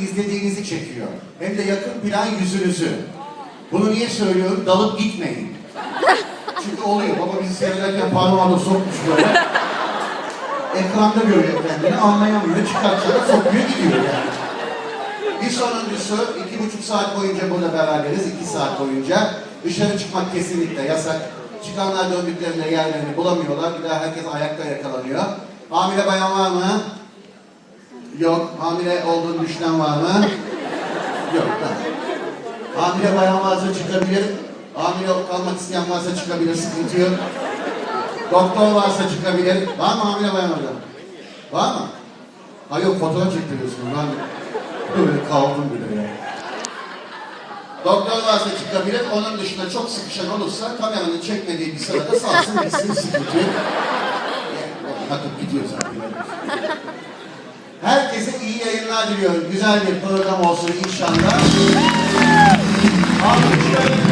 izlediğinizi çekiyor. Hem de yakın plan yüzünüzü. Bunu niye söylüyorum? Dalıp gitmeyin. Çünkü oluyor. Baba bizi seyrederken parmağını sokmuş böyle. Ekranda görüyor kendini, anlayamıyor. Çıkartacağına sokuyor gidiyor yani. Bir sonuncusu iki buçuk saat boyunca burada beraberiz. iki saat boyunca. Dışarı çıkmak kesinlikle yasak. Çıkanlar döndüklerinde yerlerini bulamıyorlar. Bir daha herkes ayakta yakalanıyor. Hamile bayan var mı? Yok. Hamile olduğunu düşünen var mı? Yok. Tamam. Hamile bayan varsa çıkabilir. Hamile kalmak isteyen varsa çıkabilir. Sıkıntı yok. Doktor varsa çıkabilir. Var mı hamile bayan orada? Var mı? Ha yok fotoğraf çektiriyorsunuz. Ben böyle kaldım bile ya. Doktor varsa çıkabilir. Onun dışında çok sıkışan olursa kameranın çekmediği bir sırada salsın gitsin sıkıntı Akıp gidiyor zaten. İyi yayınlar diliyorum. Güzel bir program olsun inşallah. Alkışlarınızı